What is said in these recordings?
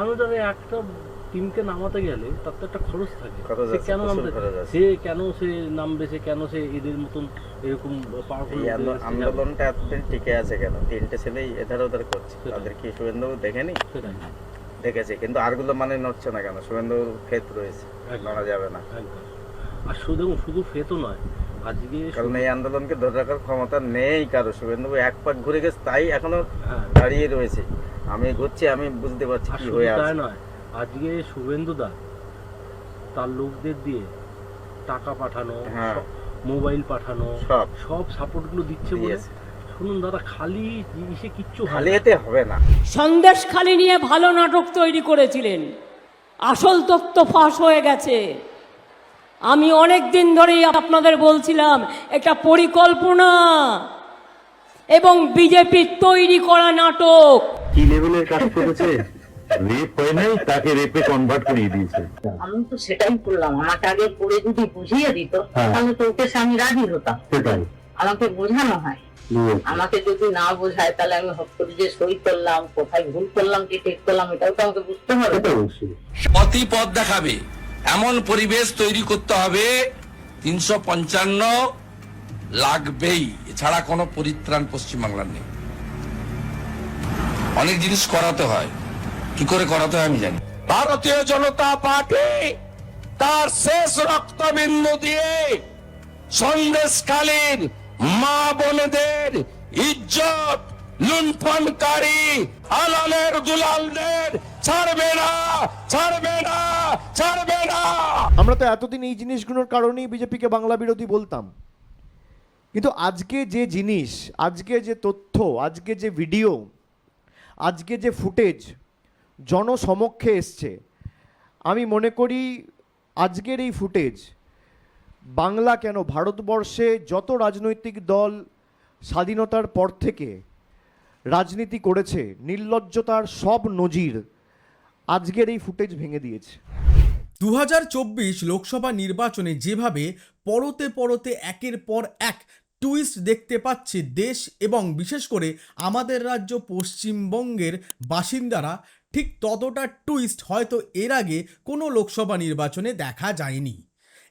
আনুদারে একটা টিমকে নামাতে গেলে তার তো একটা খরচ থাকে। সে কেন নামবে? সে কেন সে নামবে? সে কেন সে এদের মতন এরকম আন্দোলনটা এতদিন টিকে আছে কেন? তিনটে ছেলেই এধার ওধার করছে। তাদের কি শুভেন্দু দেখেনি? দেখেছে কিন্তু আরগুলো মানে নড়ছে না কেন? শুভেন্দুর ফেত রয়েছে। নড়া যাবে না। আর শুধু শুধু ফেতো নয় আজকে কারণ এই আন্দোলনকে ধরে রাখার ক্ষমতা নেই কারও। শুভেন্দু এক পাক ঘুরে গেছে তাই এখনও হ্যাঁ। দাঁড়িয়ে রয়েছে। আমি ঘুরছি আমি বুঝতে পারছি কি হয়ে তাই আছে। নয় আজকে শুভেন্দু দা তার লোকদের দিয়ে টাকা পাঠানো হ্যাঁ। মোবাইল পাঠানো সব। সব সাপোর্টগুলো দিচ্ছে বলে শুনুন দাদা খালি জিনিসে কিচ্ছু খালি না। এতে হবে না। সন্দেশখালি নিয়ে ভালো নাটক তৈরি করেছিলেন। আসল তথ্য ফাঁস হয়ে গেছে। আমি অনেক দিন ধরেই আপনাদের বলছিলাম এটা পরিকল্পনা। এবং বিজেপির তৈরি করা নাটক। কি লেভেলের কাজ করেছে? রেপ হয় নাই তাকে রেপে কনভার্ট করিয়ে দিয়েছে। আমি তো সেটাই করলাম আমাকে আগে পড়ে যদি বুঝিয়ে দিত হ্যাঁ। তাহলে তো ওকে আমি রাজি হতাম। সেটাই। আমাকে বোঝানো হয়। আমাকে যদি না বোঝায় তাহলে আমি হট করে যে সই করলাম কোথায় ভুল করলাম কি ঠিক করলাম এটাও তো আমাকে বুঝতে হবে। পথই পথ দেখাবে। এমন পরিবেশ তৈরি করতে হবে, তিনশো পঞ্চান্ন লাগবেই। এছাড়া কোনো পরিত্রাণ পশ্চিমবাংলার নেই। অনেক জিনিস করাতে হয়। কি করে করাতে হয় আমি জানি ভারতীয় জনতা পার্টি তার শেষ রক্তবিন্দু দিয়ে সন্দেশকালীন মা বোনেদের ইজ্জত লুণ্ঠনকারী আলালের দুলালদের ছাড়বে না ছাড়বে না ছাড়বে না। আমরা তো এতদিন এই জিনিসগুলোর কারণেই বিজেপিকে বাংলা বিরোধী বলতাম। কিন্তু আজকে যে জিনিস, আজকে যে তথ্য, আজকে যে ভিডিও, আজকে যে ফুটেজ জনসমক্ষে এসছে, আমি মনে করি আজকের এই ফুটেজ বাংলা কেন ভারতবর্ষে যত রাজনৈতিক দল স্বাধীনতার পর থেকে রাজনীতি করেছে, নির্লজ্জতার সব নজির আজকের এই ফুটেজ ভেঙে দিয়েছে। দু হাজার চব্বিশ লোকসভা নির্বাচনে যেভাবে পরতে পরতে একের পর এক টুইস্ট দেখতে পাচ্ছে দেশ এবং বিশেষ করে আমাদের রাজ্য পশ্চিমবঙ্গের বাসিন্দারা, ঠিক ততটা টুইস্ট হয়তো এর আগে কোনো লোকসভা নির্বাচনে দেখা যায়নি।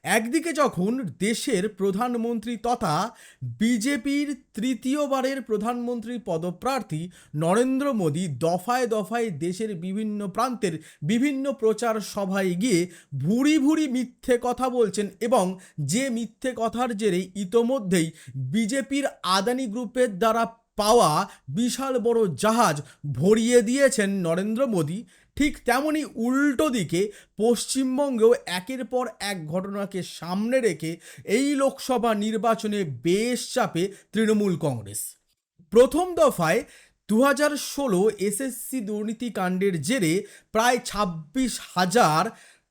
একদিকে যখন দেশের প্রধানমন্ত্রী তথা বিজেপির তৃতীয়বারের প্রধানমন্ত্রী পদপ্রার্থী নরেন্দ্র মোদী দফায় দফায় দেশের বিভিন্ন প্রান্তের বিভিন্ন প্রচার সভায় গিয়ে ভুরি ভুরি মিথ্যে কথা বলছেন এবং যে মিথ্যে কথার জেরে ইতোমধ্যেই বিজেপির আদানি গ্রুপের দ্বারা পাওয়া বিশাল বড় জাহাজ ভরিয়ে দিয়েছেন নরেন্দ্র মোদী। ঠিক তেমনই উল্টো দিকে পশ্চিমবঙ্গেও একের পর এক ঘটনাকে সামনে রেখে এই লোকসভা নির্বাচনে বেশ চাপে তৃণমূল কংগ্রেস। প্রথম দফায় দু হাজার ষোলো এসএসসি দুর্নীতিকাণ্ডের জেরে প্রায় ছাব্বিশ হাজার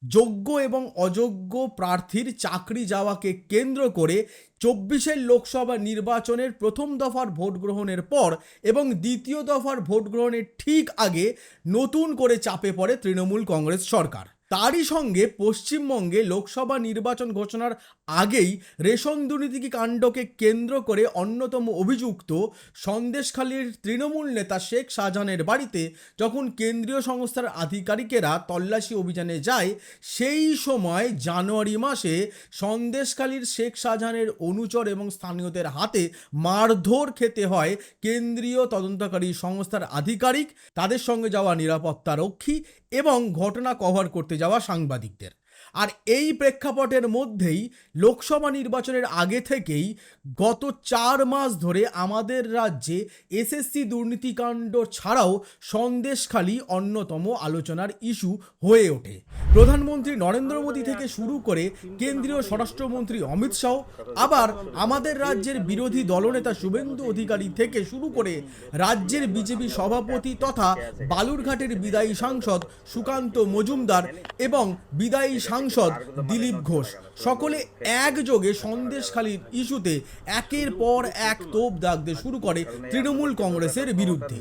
যোগ্য এবং অযোগ্য প্রার্থীর চাকরি যাওয়াকে কেন্দ্র করে চব্বিশের লোকসভা নির্বাচনের প্রথম দফার ভোট গ্রহণের পর এবং দ্বিতীয় দফার ভোট গ্রহণের ঠিক আগে নতুন করে চাপে পড়ে তৃণমূল কংগ্রেস সরকার। তারই সঙ্গে পশ্চিমবঙ্গে লোকসভা নির্বাচন ঘোষণার আগেই রেশন দুর্নীতি কাণ্ডকে কেন্দ্র করে অন্যতম অভিযুক্ত সন্দেশখালীর তৃণমূল নেতা শেখ শাহজাহানের বাড়িতে যখন কেন্দ্রীয় সংস্থার আধিকারিকেরা তল্লাশি অভিযানে যায়, সেই সময় জানুয়ারি মাসে সন্দেশখালীর শেখ শাহজাহানের অনুচর এবং স্থানীয়দের হাতে মারধর খেতে হয় কেন্দ্রীয় তদন্তকারী সংস্থার আধিকারিক। তাদের সঙ্গে যাওয়া নিরাপত্তা রক্ষী এবং ঘটনা কভার করতে যাওয়া সাংবাদিকদের। আর এই প্রেক্ষাপটের মধ্যেই লোকসভা নির্বাচনের আগে থেকেই গত চার মাস ধরে আমাদের রাজ্যে এসএসসি দুর্নীতিকাণ্ড ছাড়াও সন্দেশখালী অন্যতম আলোচনার ইস্যু হয়ে ওঠে। প্রধানমন্ত্রী নরেন্দ্র মোদী থেকে শুরু করে কেন্দ্রীয় স্বরাষ্ট্রমন্ত্রী অমিত শাহ, আবার আমাদের রাজ্যের বিরোধী দলনেতা শুভেন্দু অধিকারী থেকে শুরু করে রাজ্যের বিজেপি সভাপতি তথা বালুরঘাটের বিদায়ী সাংসদ সুকান্ত মজুমদার এবং বিদায়ী সাংসদ দিলীপ ঘোষ। সকলে একযোগে সন্দেশখালীর ইস্যুতে একের পর এক তোপ দাগতে শুরু করে তৃণমূল কংগ্রেসের বিরুদ্ধে।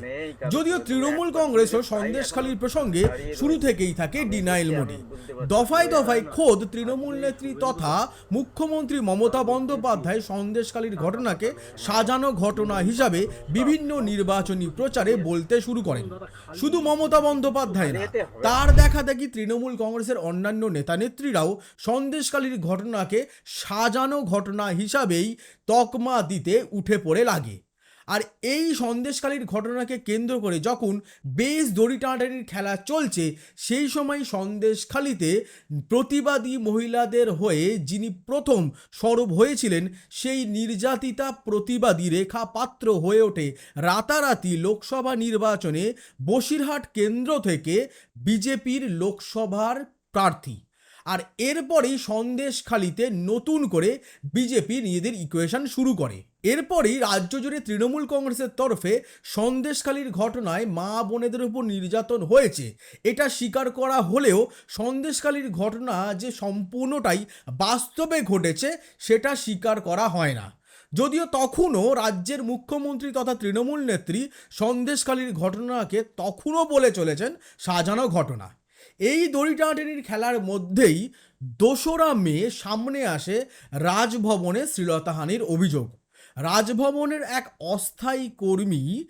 যদিও তৃণমূল কংগ্রেসও সন্দেশখালীর প্রসঙ্গে শুরু থেকেই থাকে ডিনাইল মোডে দফায় দফায় খোদ তৃণমূল নেত্রী তথা মুখ্যমন্ত্রী মমতা বন্দ্যোপাধ্যায় সন্দেশখালীর ঘটনাকে সাজানো ঘটনা হিসাবে বিভিন্ন নির্বাচনী প্রচারে বলতে শুরু করেন। শুধু মমতা বন্দ্যোপাধ্যায় না তার দেখা দেখি তৃণমূল কংগ্রেসের অন্যান্য নেতা নেত্রীরাও সন্দেশখালীর ঘটনাকে সাজানো ঘটনা হিসাবেই তকমা দিতে উঠে পড়ে লাগে। আর এই সন্দেশকালীর ঘটনাকে কেন্দ্র করে যখন বেশ দড়ি টানাটানির খেলা চলছে, সেই সময় সন্দেশখালিতে প্রতিবাদী মহিলাদের হয়ে যিনি প্রথম সরব হয়েছিলেন, সেই নির্যাতিতা প্রতিবাদী রেখা পাত্র হয়ে ওঠে রাতারাতি লোকসভা নির্বাচনে বসিরহাট কেন্দ্র থেকে বিজেপির লোকসভার প্রার্থী। আর এরপরেই সন্দেশখালিতে নতুন করে বিজেপি নিজেদের ইকুয়েশন শুরু করে। এরপরেই রাজ্য জুড়ে তৃণমূল কংগ্রেসের তরফে সন্দেশখালির ঘটনায় মা বোনেদের উপর নির্যাতন হয়েছে। এটা স্বীকার করা হলেও সন্দেশখালির ঘটনা যে সম্পূর্ণটাই বাস্তবে ঘটেছে, সেটা স্বীকার করা হয় না। যদিও তখনও রাজ্যের মুখ্যমন্ত্রী তথা তৃণমূল নেত্রী সন্দেশখালীর ঘটনাকে তখনও বলে চলেছেন সাজানো ঘটনা। এই দড়ি টানাটানির খেলার মধ্যেই দোসরা মে সামনে আসে রাজভবনে শ্লীলতাহানির অভিযোগ। রাজভবনের এক অস্থায়ী কর্মী,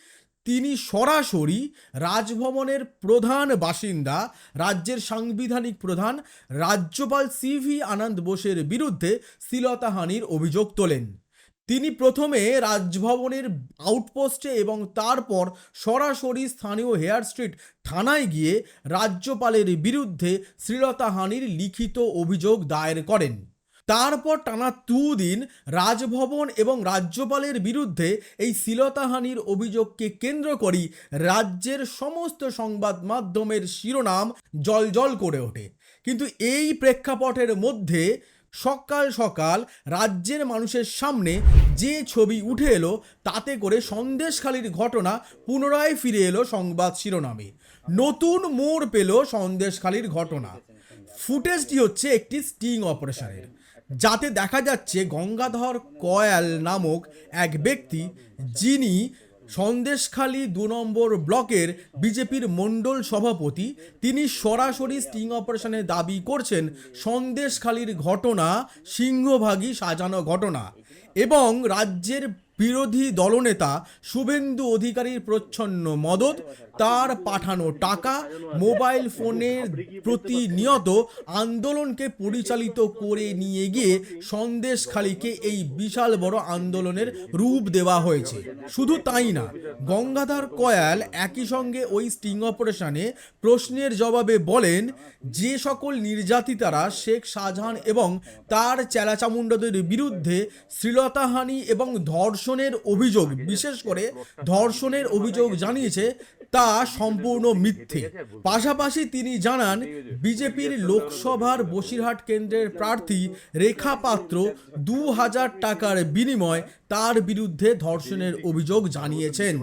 তিনি সরাসরি রাজভবনের প্রধান বাসিন্দা, রাজ্যের সাংবিধানিক প্রধান রাজ্যপাল সিভি আনন্দ বোসের বিরুদ্ধে শ্লীলতাহানির অভিযোগ তোলেন। তিনি প্রথমে রাজভবনের আউটপোস্টে এবং তারপর সরাসরি স্থানীয় হেয়ার স্ট্রিট থানায় গিয়ে রাজ্যপালের বিরুদ্ধে শ্লীলতাহানির লিখিত অভিযোগ দায়ের করেন। তারপর টানা দুদিন রাজভবন এবং রাজ্যপালের বিরুদ্ধে এই শ্লীলতাহানির অভিযোগকে কেন্দ্র করেই রাজ্যের সমস্ত সংবাদ মাধ্যমের শিরোনাম জলজল করে ওঠে। কিন্তু এই প্রেক্ষাপটের মধ্যে সকাল সকাল রাজ্যের মানুষের সামনে যে ছবি উঠে এলো, তাতে করে সন্দেশখালির ঘটনা পুনরায় ফিরে এলো সংবাদ শিরোনামে। নতুন মোড় পেল সন্দেশখালির ঘটনা। ফুটেজটি হচ্ছে একটি স্টিং অপারেশনের। যাতে দেখা যাচ্ছে গঙ্গাধর কয়াল নামক এক ব্যক্তি, যিনি সন্দেশখালী দু নম্বর ব্লকের বিজেপির মণ্ডল সভাপতি তিনি সরাসরি স্টিং অপারেশনে দাবি করছেন সন্দেশখালীর ঘটনা, সিংহভাগই সাজানো ঘটনা এবং রাজ্যের বিরোধী দলনেতা শুভেন্দু অধিকারীর প্রচ্ছন্ন মদত তার পাঠানো টাকা মোবাইল ফোনের প্রতিনিয়ত আন্দোলনকে পরিচালিত করে নিয়ে গিয়ে সন্দেশখালীকে এই বিশাল বড় আন্দোলনের রূপ দেওয়া হয়েছে। শুধু তাই না, গঙ্গাধর কয়াল একই সঙ্গে ওই স্টিং অপারেশনে প্রশ্নের জবাবে বলেন, যে সকল নির্যাতিতারা শেখ শাহজাহান এবং তার চেলাচামুন্ডাদের বিরুদ্ধে শ্লীলতাহানি এবং ধর্ষণের অভিযোগ, বিশেষ করে ধর্ষণের অভিযোগ জানিয়েছে, তা সম্পূর্ণ মিথ্যে। পাশাপাশি তিনি জানান, বিজেপির লোকসভার বসিরহাট কেন্দ্রের প্রার্থী রেখা পাত্র দু হাজার টাকার বিনিময় তার বিরুদ্ধে ধর্ষণের অভিযোগ জানিয়েছেন।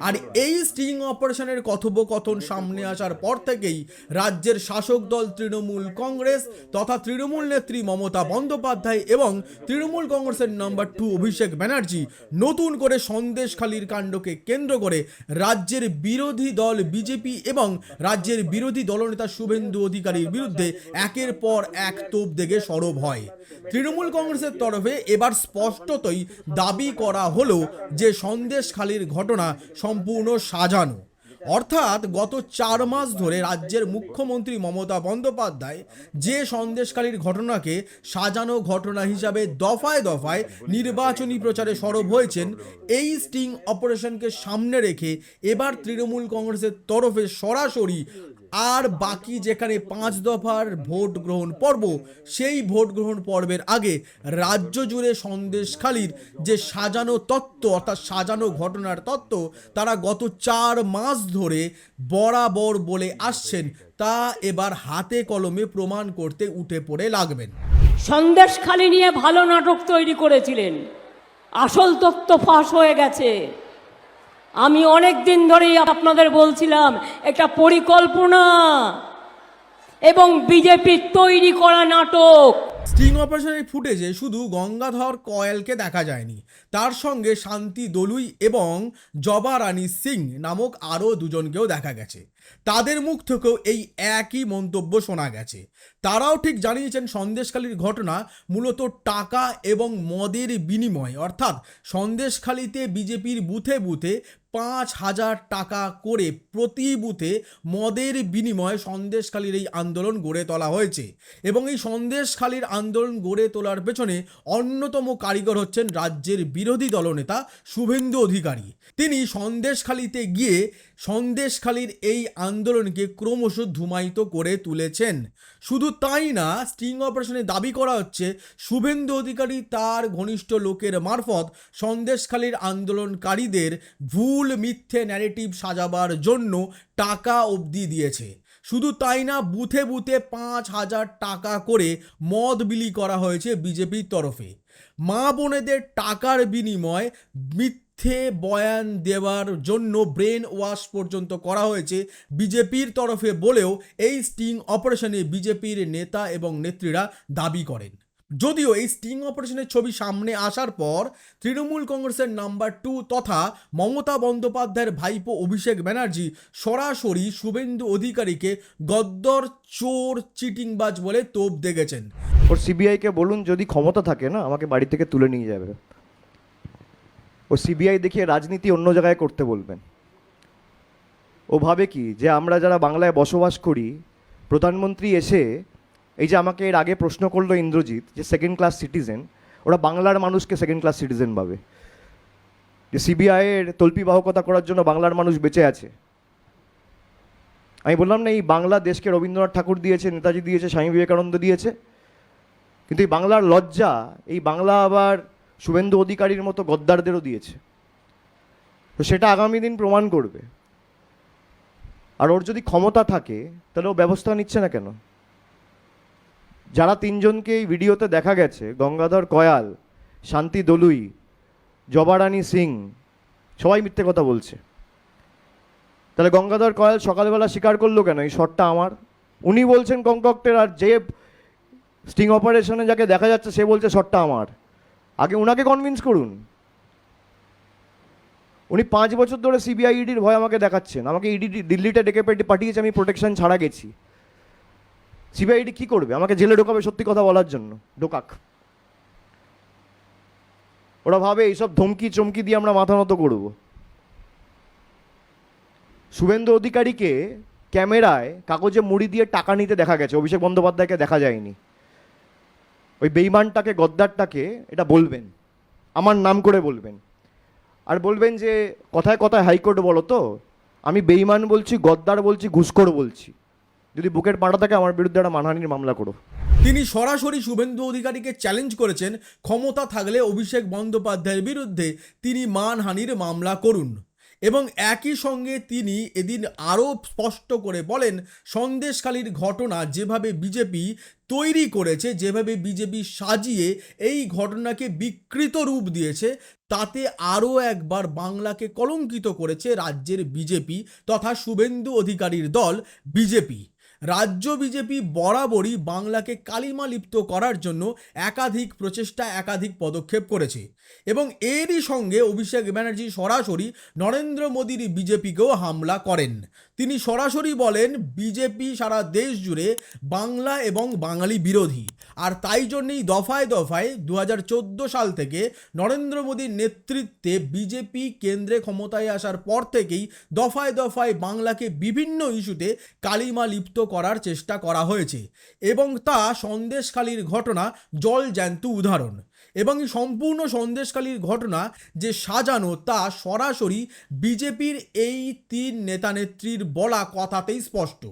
আর এই স্টিং অপারেশনের কথোপকথন সামনে আসার পর থেকেই রাজ্যের শাসক দল তৃণমূল কংগ্রেস তথা তৃণমূল নেত্রী মমতা বন্দ্যোপাধ্যায় এবং তৃণমূল কংগ্রেসের নাম্বার টু অভিষেক ব্যানার্জি নতুন করে সন্দেশখালীর কাণ্ডকে কেন্দ্র করে রাজ্যের বিরোধী দল বিজেপি এবং রাজ্যের বিরোধী দলনেতা শুভেন্দু অধিকারীর বিরুদ্ধে একের পর এক তোপ দেগে সরব হয়। তৃণমূল কংগ্রেসের তরফে এবার স্পষ্টতই দাবি করা হলো যে সন্দেশখালীর ঘটনা সম্পূর্ণ সাজানো। অর্থাৎ গত চার মাস ধরে রাজ্যের মুখ্যমন্ত্রী মমতা বন্দ্যোপাধ্যায় যে সন্দেশকালীর ঘটনাকে সাজানো ঘটনা হিসাবে দফায় দফায় নির্বাচনী প্রচারে সরব হয়েছেন, এই স্টিং অপারেশনকে সামনে রেখে এবার তৃণমূল কংগ্রেসের তরফে সরাসরি আর বাকি যেখানে পাঁচ দফার ভোট গ্রহণ পর্ব, সেই ভোট গ্রহণ পর্বের আগে রাজ্য জুড়ে সন্দেশখালির যে সাজানো তত্ত্ব, অর্থাৎ সাজানো ঘটনার তত্ত্ব, তারা গত চার মাস ধরে বরাবর বলে আসছেন। তা এবার হাতে কলমে প্রমাণ করতে উঠে পড়ে লাগবেন। সন্দেশখালি নিয়ে ভালো নাটক তৈরি করেছিলেন। আসল তত্ত্ব ফাঁস হয়ে গেছে। আমি অনেক দিন ধরেই আপনাদের বলছিলাম একটা পরিকল্পনা এবং বিজেপির তৈরি করা নাটক। স্টিং অপারেশনের ফুটেজে শুধু গঙ্গাধর কয়েলকে দেখা যায়নি, তার সঙ্গে শান্তি দলুই এবং জবা রানী সিং নামক আরও দুজনকেও দেখা গেছে। তাদের মুখ থেকেও এই একই মন্তব্য শোনা গেছে। তারাও ঠিক জানিয়েছেন সন্দেশখালির ঘটনা মূলত টাকা এবং মদের বিনিময়। অর্থাৎ সন্দেশখালিতে বিজেপির বুথে বুথে পাঁচ হাজার টাকা করে প্রতি বুথে মদের বিনিময়ে সন্দেশখালির এই আন্দোলন গড়ে তোলা হয়েছে এবং এই সন্দেশখালির আন্দোলন গড়ে তোলার পেছনে অন্যতম কারিগর হচ্ছেন রাজ্যের বিরোধী দলনেতা শুভেন্দু অধিকারী। তিনি সন্দেশখালিতে গিয়ে সন্দেশখালির এই আন্দোলনকে ক্রমশ ধুমায়িত করে তুলেছেন। শুধু তাই না, স্টিং অপারেশনে দাবি করা হচ্ছে, শুভেন্দু অধিকারী তার ঘনিষ্ঠ লোকের মারফত সন্দেশখালীর আন্দোলনকারীদের ভুল মিথ্যে ন্যারেটিভ সাজাবার জন্য টাকা অবধি দিয়েছে। শুধু তাই না, বুথে বুথে পাঁচ হাজার টাকা করে মদ বিলি করা হয়েছে বিজেপির তরফে। মা বোনেদের টাকার বিনিময় মিথ্যে বয়ান দেওয়ার জন্য ব্রেন ওয়াশ পর্যন্ত করা হয়েছে বিজেপির তরফে বলেও এই স্টিং অপারেশনে বিজেপির নেতা এবং নেত্রীরা দাবি করেন। যদিও এই স্টিং অপারেশনের ছবি সামনে আসার পর তৃণমূল কংগ্রেসের নাম্বার টু তথা মমতা বন্দ্যোপাধ্যায়ের ভাইপো অভিষেক ব্যানার্জি সরাসরি শুভেন্দু অধিকারীকে গদ্দর চোর চিটিংবাজ বলে তোপ দেখেছেন ওর সিবিআইকে বলুন, যদি ক্ষমতা থাকে না, আমাকে বাড়ি থেকে তুলে নিয়ে যাবে। ও সিবিআই দেখিয়ে রাজনীতি অন্য জায়গায় করতে বলবেন। ও ভাবে কি যে আমরা যারা বাংলায় বসবাস করি, প্রধানমন্ত্রী এসে এই যে আমাকে এর আগে প্রশ্ন করল ইন্দ্রজিৎ যে সেকেন্ড ক্লাস সিটিজেন ওরা বাংলার মানুষকে সেকেন্ড ক্লাস সিটিজেন ভাবে। যে সিবিআইয়ের তল্পিবাহকতা করার জন্য বাংলার মানুষ বেঁচে আছে। আমি বললাম না, এই বাংলা দেশকে রবীন্দ্রনাথ ঠাকুর দিয়েছে, নেতাজি দিয়েছে, স্বামী বিবেকানন্দ দিয়েছে, কিন্তু এই বাংলার লজ্জা, এই বাংলা আবার শুভেন্দু অধিকারীর মতো গদ্দারদেরও দিয়েছে। তো সেটা আগামী দিন প্রমাণ করবে। আর ওর যদি ক্ষমতা থাকে, তাহলে ও ব্যবস্থা নিচ্ছে না কেন? যারা তিনজনকে এই ভিডিওতে দেখা গেছে, গঙ্গাধর কয়াল, শান্তি দলুই, জবারানী সিং, সবাই মিথ্যে কথা বলছে। তাহলে গঙ্গাধর কয়াল সকালবেলা স্বীকার করল কেন? এই শটটা আমার। উনি বলছেন কংকক্টের আর যে স্টিং অপারেশনে যাকে দেখা যাচ্ছে, সে বলছে শটটা আমার। আগে ওনাকে কনভিন্স করুন। উনি পাঁচ বছর ধরে সিবিআই ইডির ভয় আমাকে দেখাচ্ছেন। আমাকে ইডি দিল্লিতে ডেকে পেটে পাঠিয়েছে, আমি প্রোটেকশন ছাড়া গেছি। সিবিআইডি কী করবে? আমাকে জেলে ঢোকাবে সত্যি কথা বলার জন্য। ঢোকাক। ওরা ভাবে এইসব ধমকি চমকি দিয়ে আমরা মাথা নত করব। শুভেন্দু অধিকারীকে ক্যামেরায় কাগজে মুড়ি দিয়ে টাকা নিতে দেখা গেছে। অভিষেক বন্দ্যোপাধ্যায়কে দেখা যায়নি। ওই বেইমানটাকে, গদ্দারটাকে এটা বলবেন। আমার নাম করে বলবেন। আর বলবেন যে, কথায় কথায় হাইকোর্ট বলো তো, আমি বেইমান বলছি, গদ্দার বলছি, ঘুষখোর বলছি। যদি বুকের পাটা থাকে, আমার বিরুদ্ধে একটা মানহানির মামলা করো। তিনি সরাসরি শুভেন্দু অধিকারীকে চ্যালেঞ্জ করেছেন, ক্ষমতা থাকলে অভিষেক বন্দ্যোপাধ্যায়ের বিরুদ্ধে তিনি মানহানির মামলা করুন। এবং একই সঙ্গে তিনি এদিন আরও স্পষ্ট করে বলেন সন্দেশকালীর ঘটনা যেভাবে বিজেপি তৈরি করেছে, যেভাবে বিজেপি সাজিয়ে এই ঘটনাকে বিকৃত রূপ দিয়েছে, তাতে আরও একবার বাংলাকে কলঙ্কিত করেছে রাজ্যের বিজেপি তথা শুভেন্দু অধিকারীর দল বিজেপি। রাজ্য বিজেপি বরাবরই বাংলাকে কালিমা লিপ্ত করার জন্য একাধিক প্রচেষ্টা, একাধিক পদক্ষেপ করেছে। এবং এরই সঙ্গে অভিষেক ব্যানার্জি সরাসরি নরেন্দ্র মোদীর বিজেপিকেও হামলা করেন। তিনি সরাসরি বলেন, বিজেপি সারা দেশ জুড়ে বাংলা এবং বাঙালি বিরোধী। আর তাই জন্যই দফায় দফায় দু হাজার চোদ্দ সাল থেকে নরেন্দ্র মোদীর নেতৃত্বে বিজেপি কেন্দ্রে ক্ষমতায় আসার পর থেকেই দফায় দফায় বাংলাকে বিভিন্ন ইস্যুতে কালিমা লিপ্ত করার চেষ্টা করা হয়েছে। এবং তা সন্দেশখালির ঘটনা জল জ্যান্ত উদাহরণ। এবং এই সম্পূর্ণ সন্দেশকালীর ঘটনা যে সাজানো তা সরাসরি বিজেপির এই তিন নেতানেত্রীর বলা কথাতেই স্পষ্ট।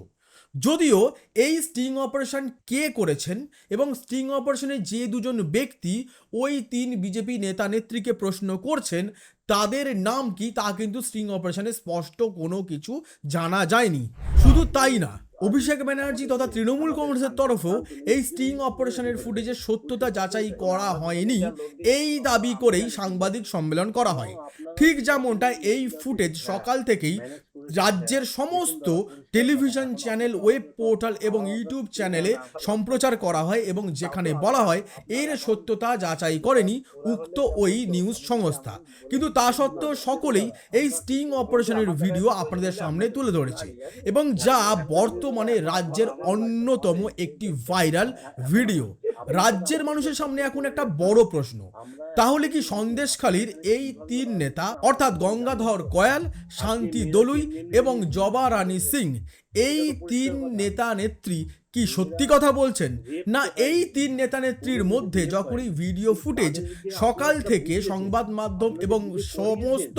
যদিও এই স্টিং অপারেশন কে করেছেন এবং স্টিং অপারেশনে যে দুজন ব্যক্তি ওই তিন বিজেপি নেতা নেত্রীকে প্রশ্ন করছেন, তাদের নাম কি তা কিন্তু স্টিং অপারেশনে স্পষ্ট কোনো কিছু জানা যায়নি। শুধু তাই না অভিষেক ব্যানার্জি তথা তৃণমূল কংগ্রেসের তরফও এই স্টিং অপারেশনের ফুটেজের সত্যতা যাচাই করা হয়নি। এই দাবি করেই সাংবাদিক সম্মেলন করা হয়। ঠিক যেমনটা এই ফুটেজ সকাল থেকেই রাজ্যের সমস্ত টেলিভিশন চ্যানেল, ওয়েব পোর্টাল এবং ইউটিউব চ্যানেলে সম্প্রচার করা হয় এবং যেখানে বলা হয় এর সত্যতা যাচাই করেনি উক্ত ওই নিউজ সংস্থা। কিন্তু তা সত্ত্বেও সকলেই এই স্টিং অপারেশনের ভিডিও আপনাদের সামনে তুলে ধরেছে এবং যা বর্তমানে রাজ্যের অন্যতম একটি ভাইরাল ভিডিও। রাজ্যের মানুষের সামনে এখন একটা বড় প্রশ্ন। তাহলে কি সন্দেশখালীর এই তিন নেতা অর্থাৎ গঙ্গাধর কয়াল শান্তি দলুই এবং জবা রানী সিং এই তিন নেতা নেত্রী কি সত্যি কথা বলছেন? না, এই তিন নেতা নেত্রীর মধ্যে যখনই ভিডিও ফুটেজ সকাল থেকে সংবাদ মাধ্যম এবং সমস্ত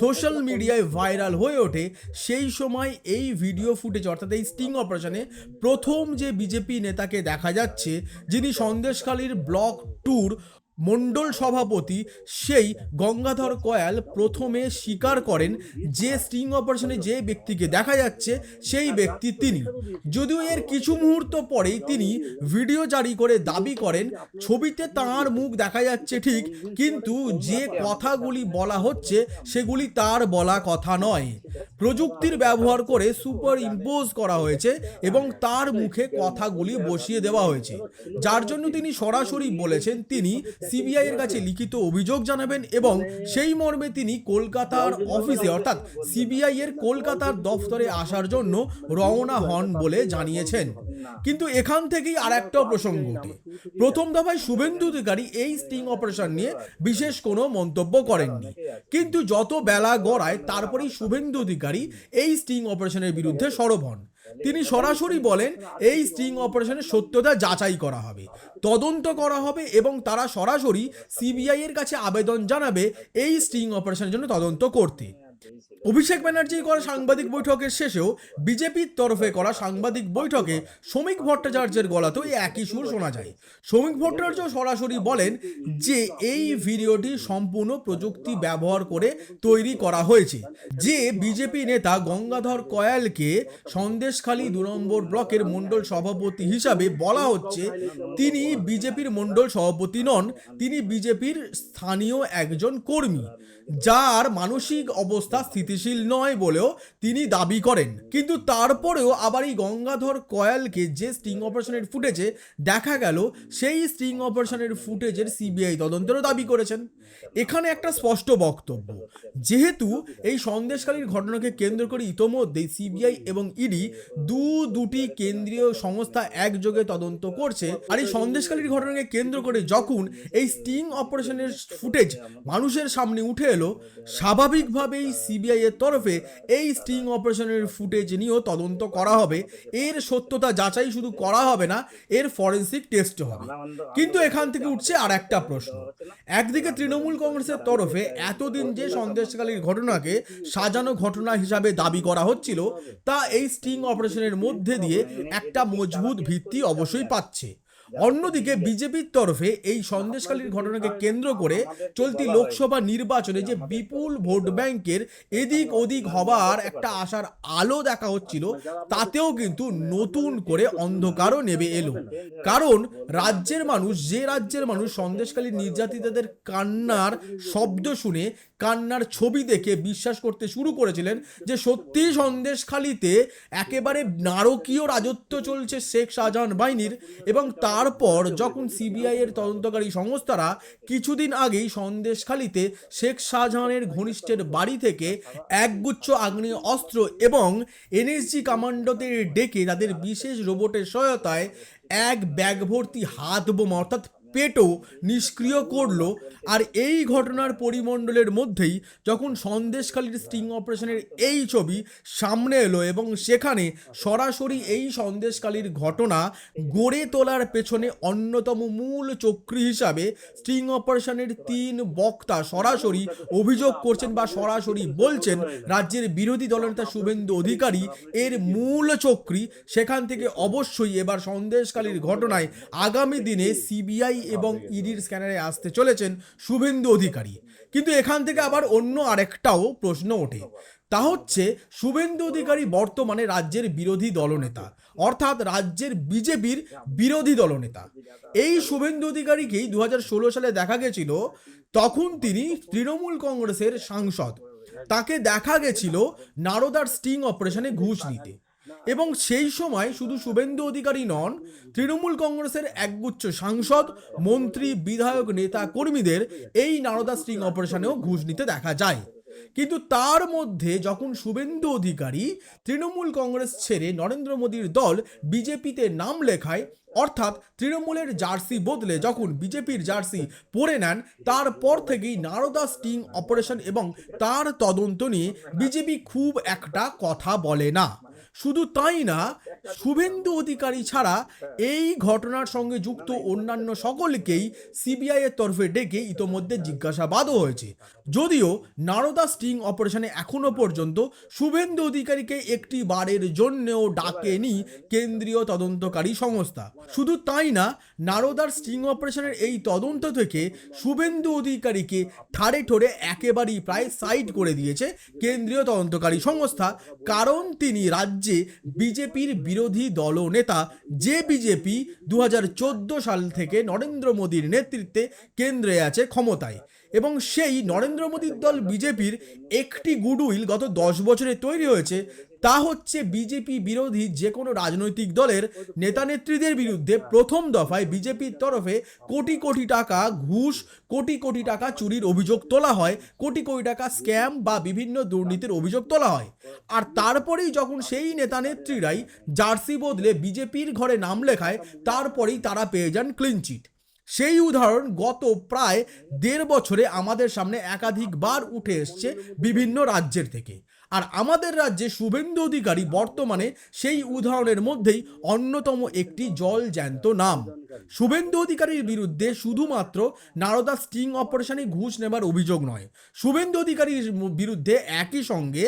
সোশ্যাল মিডিয়ায় ভাইরাল হয়ে ওঠে, সেই সময় এই ভিডিও ফুটেজ, অর্থাৎ এই স্টিং অপারেশনে প্রথম যে বিজেপি নেতাকে দেখা যাচ্ছে, যিনি সন্দেশখালীর ব্লক ট্যুর মণ্ডল সভাপতি সেই গঙ্গাধর কয়াল প্রথমে স্বীকার করেন যে স্টিং অপারেশনে যে ব্যক্তিকে দেখা যাচ্ছে সেই ব্যক্তি তিনি। যদিও এর কিছু মুহূর্ত পরেই তিনি ভিডিও জারি করে দাবি করেন, ছবিতে তার মুখ দেখা যাচ্ছে ঠিক, কিন্তু যে কথাগুলি বলা হচ্ছে সেগুলি তার বলা কথা নয়। প্রযুক্তির ব্যবহার করে সুপার ইম্পোজ করা হয়েছে এবং তার মুখে কথাগুলি বসিয়ে দেওয়া হয়েছে। যার জন্য তিনি সরাসরি বলেছেন তিনি সিবিআই এর কাছে লিখিত অভিযোগ জানাবেন এবং সেই মর্মে তিনি কলকাতার অফিসে, অর্থাৎ সিবিআই এর কলকাতার দফতরে আসার জন্য রওনা হন বলে জানিয়েছেন। কিন্তু এখান থেকেই আর একটা প্রসঙ্গ প্রথম দফায় শুভেন্দু অধিকারী এই স্টিং অপারেশন নিয়ে বিশেষ কোনো মন্তব্য করেননি। কিন্তু যত বেলা গড়ায়, তারপরেই শুভেন্দু অধিকারী এই স্টিং অপারেশনের বিরুদ্ধে সরব হন। তিনি সরাসরি বলেন, এই স্টিং অপারেশনের সত্যতা যাচাই করা হবে, তদন্ত করা হবে এবং তারা সরাসরি সিবিআই এর কাছে আবেদন জানাবে এই স্টিং অপারেশনের জন্য তদন্ত করতে। অভিষেক ব্যানার্জি করা সাংবাদিক বৈঠকের শেষেও বিজেপির তরফে করা সাংবাদিক বৈঠকে শ্রমিক ভট্টাচার্যের গলাতেও একই সুর শোনা যায়। শ্রমিক ভট্টাচার্য সরাসরি বলেন যে এই ভিডিওটি সম্পূর্ণ প্রযুক্তি ব্যবহার করে তৈরি করা হয়েছে। যে বিজেপি নেতা গঙ্গাধর কয়ালকে সন্দেশখালী দু নম্বর ব্লকের মণ্ডল সভাপতি হিসাবে বলা হচ্ছে, তিনি বিজেপির মণ্ডল সভাপতি নন, তিনি বিজেপির স্থানীয় একজন কর্মী। যার মানসিক অবস্থা স্থিতিশীল নয় বলেও তিনি দাবি করেন। কিন্তু তারপরেও আবার এই গঙ্গাধর কয়ালকে যে স্টিং অপারেশনের ফুটেজে দেখা গেল, সেই স্টিং অপারেশনের ফুটেজের সিবিআই তদন্তেরও দাবি করেছেন। এখানে একটা স্পষ্ট বক্তব্য, যেহেতু এই সন্দেশকালীর ঘটনাকে কেন্দ্র করে ইতোমধ্যেই সিবিআই এবং ইডি দু দুটি কেন্দ্রীয় সংস্থা একযোগে তদন্ত করছে। আর এই সন্দেশকালীর ঘটনাকে কেন্দ্র করে যখন এই স্টিং অপারেশনের ফুটেজ মানুষের সামনে উঠে স্বাভাবিকভাবেই সিবিআই এর তরফে এই স্টিং অপারেশনের ফুটেজ নিয়েও তদন্ত করা হবে। এর সত্যতা যাচাই শুধু করা হবে না, এর ফরেন্সিক টেস্ট হবে। কিন্তু এখান থেকে উঠছে আর একটা প্রশ্ন। একদিকে তৃণমূল কংগ্রেসের তরফে এতদিন যে সন্দেশকালীর ঘটনাকে সাজানো ঘটনা হিসাবে দাবি করা হচ্ছিল, তা এই স্টিং অপারেশনের মধ্যে দিয়ে একটা মজবুত ভিত্তি অবশ্যই পাচ্ছে। অন্যদিকে বিজেপির তরফে এই সন্দেশকালীর ঘটনাকে কেন্দ্র করে চলতি লোকসভা নির্বাচনে যে বিপুল ভোট ব্যাংকের এদিক ওদিক হবার একটা আশার আলো দেখা হচ্ছিল, তাতেও কিন্তু নতুন করে অন্ধকারও নেমে এলো। কারণ রাজ্যের মানুষ, যে রাজ্যের মানুষ সন্দেশকালীন নির্যাতিতাদের কান্নার শব্দ শুনে, কান্নার ছবি দেখে বিশ্বাস করতে শুরু করেছিলেন যে সত্যি সন্দেশখালিতে একেবারে নারকীয় রাজত্ব চলছে শেখ শাহজাহান বাহিনীর এবং তারপর যখন সিবিআই এর তদন্তকারী সংস্থারা কিছুদিন আগেই সন্দেশখালিতে শেখ শাহজাহানের ঘনিষ্ঠের বাড়ি থেকে একগুচ্ছ আগ্নেয় অস্ত্র এবং এনএসজি কমান্ডোদের ডেকে তাদের বিশেষ রোবটের সহায়তায় এক ব্যাগ ভর্তি হাত বোমা অর্থাৎ পেটও নিষ্ক্রিয় করল। আর এই ঘটনার পরিমণ্ডলের মধ্যেই যখন সন্দেশখালীর স্টিং অপারেশনের এই ছবি সামনে এলো এবং সেখানে সরাসরি এই সন্দেশখালীর ঘটনা গড়ে তোলার পেছনে অন্যতম মূল চক্রী হিসাবে স্টিং অপারেশনের তিন বক্তা সরাসরি অভিযোগ করছেন বা সরাসরি বলছেন, রাজ্যের বিরোধী দলনেতা শুভেন্দু অধিকারী এর মূল চক্রী। সেখান থেকে অবশ্যই এবার সন্দেশকালীর ঘটনায় আগামী দিনে সিবিআই এবং ইডির স্ক্যানারে আসতে চলেছেন শুভেন্দু অধিকারী। কিন্তু এখান থেকে আবার অন্য আরেকটাও প্রশ্ন ওঠে। তা হচ্ছে শুভেন্দু অধিকারী বর্তমানে রাজ্যের বিরোধী দলনেতা। অর্থাৎ রাজ্যের বিজেপির বিরোধী দলনেতা। এই শুভেন্দু অধিকারীকেই দু হাজার ষোলো সালে দেখা গেছিল? তখন তিনি তৃণমূল কংগ্রেসের সাংসদ। তাকে দেখা গেছিল নারদার স্টিং অপারেশনে ঘুষ নিতে। এবং সেই সময় শুধু শুভেন্দু অধিকারী নন, তৃণমূল কংগ্রেসের একগুচ্ছ সাংসদ, মন্ত্রী, বিধায়ক, নেতা, কর্মীদের এই নারদা স্টিং অপারেশনেও ঘুষ নিতে দেখা যায়। কিন্তু তার মধ্যে যখন শুভেন্দু অধিকারী তৃণমূল কংগ্রেস ছেড়ে নরেন্দ্র মোদীর দল বিজেপিতে নাম লেখায়, অর্থাৎ তৃণমূলের জার্সি বদলে যখন বিজেপির জার্সি পরে নেন, তারপর থেকেই নারদা স্টিং অপারেশন এবং তার তদন্ত নিয়ে বিজেপি খুব একটা কথা বলে না। শুধু তাই না শুভেন্দু অধিকারী। ছাড়া এই ঘটনার সঙ্গে যুক্ত অন্যান্য সকলকেই সিবিআই এর তরফে ডেকে ইতোমধ্যে জিজ্ঞাসাবাদও হয়েছে। যদিও নারদা স্টিং অপারেশনে এখনও পর্যন্ত শুভেন্দু অধিকারীকে একটি বারের জন্যও ডাকেনি কেন্দ্রীয় তদন্তকারী সংস্থা। শুধু তাই না নারদার স্টিং অপারেশনের এই তদন্ত থেকে শুভেন্দু অধিকারীকে ঠাড়ে ঠোড়ে একেবারেই প্রায় সাইড করে দিয়েছে কেন্দ্রীয় তদন্তকারী সংস্থা। কারণ তিনি রাজ্যে বিজেপির বিরোধী দলনেতা যে বিজেপি দু হাজার চোদ্দ সাল থেকে নরেন্দ্র মোদীর নেতৃত্বে কেন্দ্রে আছে ক্ষমতায়। এবং সেই নরেন্দ্র মোদীর দল বিজেপির একটি গুডউইল গত দশ বছরে তৈরি হয়েছে তা হচ্ছে বিজেপি বিরোধী যে কোনো রাজনৈতিক দলের নেতা নেত্রীদের বিরুদ্ধে প্রথম দফায় বিজেপির তরফে কোটি কোটি টাকা ঘুষ কোটি কোটি টাকা চুরির অভিযোগ তোলা হয় কোটি কোটি টাকা স্ক্যাম বা বিভিন্ন দুর্নীতির অভিযোগ তোলা হয়। আর তারপরেই যখন সেই নেতা নেত্রীরাই জার্সি বদলে বিজেপির ঘরে নাম লেখায় তারপরেই তারা পেয়ে যান ক্লিন চিট সেই উদাহরণ গত প্রায় দেড় বছরে আমাদের সামনে একাধিকবার উঠে এসছে বিভিন্ন রাজ্যের থেকে। আর আমাদের রাজ্যে শুভেন্দু অধিকারী বর্তমানে সেই উদাহরণের মধ্যেই অন্যতম একটি জল জ্যান্ত নাম। শুভেন্দু অধিকারীর বিরুদ্ধে শুধুমাত্র নারদা স্টিং অপারেশনে ঘুষ নেবার অভিযোগ নয়। শুভেন্দু অধিকারীর বিরুদ্ধে একই সঙ্গে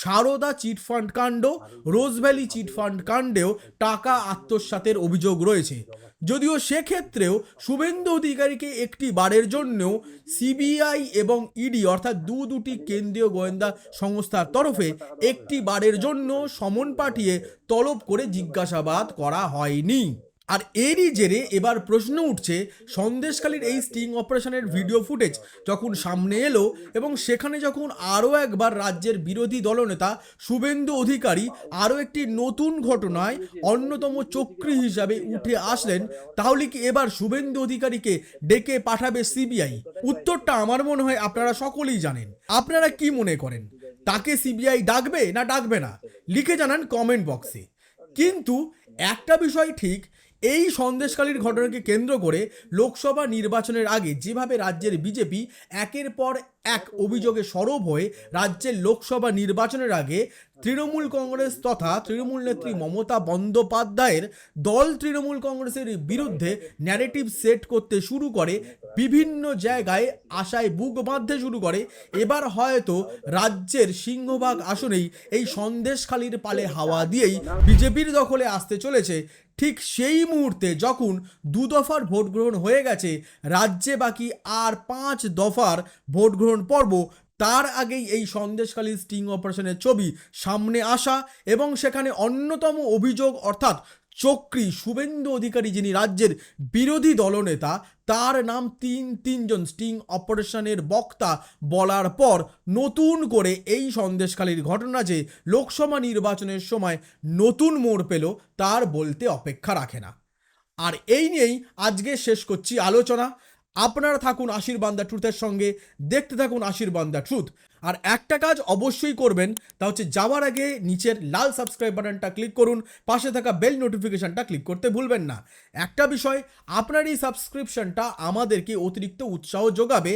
সারদা চিটফান্ড কাণ্ড রোজভ্যালি চিটফান্ড কাণ্ডেও টাকা আত্মসাতের অভিযোগ রয়েছে। যদিও সেক্ষেত্রেও শুভেন্দু অধিকারীকে একটি বারের জন্যও সিবিআই এবং ইডি অর্থাৎ দু দুটি কেন্দ্রীয় গোয়েন্দা সংস্থার তরফে একটি বারের জন্য সমন পাঠিয়ে তলব করে জিজ্ঞাসাবাদ করা হয়নি। আর এরই জেরে এবার প্রশ্ন উঠছে সন্দেশকালীর এই স্টিং অপারেশনের ভিডিও ফুটেজ। যখন সামনে এলো এবং সেখানে যখন আরও একবার রাজ্যের বিরোধী দলনেতা শুভেন্দু অধিকারী আরও একটি নতুন ঘটনায় অন্যতম চক্রী হিসাবে উঠে আসলেন, তাহলে কি এবার শুভেন্দু অধিকারীকে ডেকে পাঠাবে সিবিআই? উত্তরটা আমার মনে হয় আপনারা সকলেই জানেন। আপনারা কি মনে করেন? তাকে সিবিআই ডাকবে না ডাকবে না? লিখে জানান কমেন্ট বক্সে। কিন্তু একটা বিষয় ঠিক এই সন্দেশকালীর ঘটনাকে কেন্দ্র করে লোকসভা নির্বাচনের আগে যেভাবে রাজ্যের বিজেপি একের পর এক অভিযোগে সরব হয়ে রাজ্যের লোকসভা নির্বাচনের আগে তৃণমূল কংগ্রেস তথা তৃণমূল নেত্রী মমতা বন্দ্যোপাধ্যায়ের দল তৃণমূল কংগ্রেসের বিরুদ্ধে ন্যারেটিভ সেট করতে শুরু করে, বিভিন্ন জায়গায় আশায় বুক বাঁধতে শুরু করে। এবার হয়তো রাজ্যের সিংহভাগ আসনেই এই সন্দেশখালির পালে হাওয়া দিয়েই বিজেপির দখলে আসতে চলেছে। ঠিক সেই মুহূর্তে যখন দু দফার ভোট গ্রহণ হয়ে গেছে, রাজ্যে বাকি আর পাঁচ দফার ভোট গ্রহণ পর্ব, তার আগেই এই সন্দেশখালী স্টিং অপারেশনের ছবি সামনে আসা এবং সেখানে অন্যতম অভিযোগ, অর্থাৎ চক্রী শুভেন্দু অধিকারী যিনি রাজ্যের বিরোধী দলনেতা, তার নাম তিন তিনজন স্টিং অপারেশনের বক্তা বলার পর নতুন করে এই সন্দেশকালীর ঘটনা যে লোকসভা নির্বাচনের সময় নতুন মোড় পেল, তার বলতে অপেক্ষা রাখে না। আর এই নিয়েই আজকে শেষ করছি আলোচনা। আপনারা থাকুন আশীর্বাদ দ্য ট্রুথের সঙ্গে দেখতে থাকুন আশীর্বাদ দ্য ট্রুথ আর একটা কাজ অবশ্যই করবেন, তা হচ্ছে যাওয়ার আগে নিচের লাল সাবস্ক্রাইব বাটনটা ক্লিক করুন, পাশে থাকা বেল নোটিফিকেশনটা ক্লিক করতে ভুলবেন না। একটা বিষয়, আপনার এই সাবস্ক্রিপশনটা আমাদেরকে অতিরিক্ত উৎসাহ যোগাবে,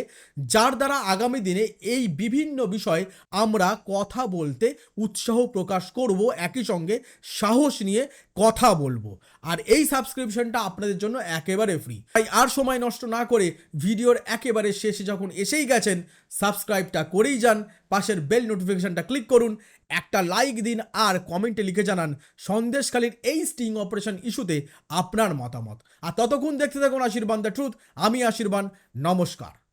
যার দ্বারা আগামী দিনে এই বিভিন্ন বিষয়ে আমরা কথা বলতে উৎসাহ প্রকাশ করব, একই সঙ্গে সাহস নিয়ে কথা বলব। আর এই সাবস্ক্রিপশনটা আপনাদের জন্য একেবারে ফ্রি তাই আর সময় নষ্ট না করে ভিডিওর একেবারে শেষে যখন এসেই গেছেন সাবস্ক্রাইবটা করেই যান, পাশের বেল নোটিফিকেশানটা ক্লিক করুন, একটা লাইক দিন আর কমেন্টে লিখে জানান সন্দেশখালীর এই স্টিং অপারেশন ইস্যুতে আপনার মতামত। আর ততক্ষণ দেখতে থাকুন আশীর্বাদ দ্য ট্রুথ, আমি আশীর্বাদ নমস্কার।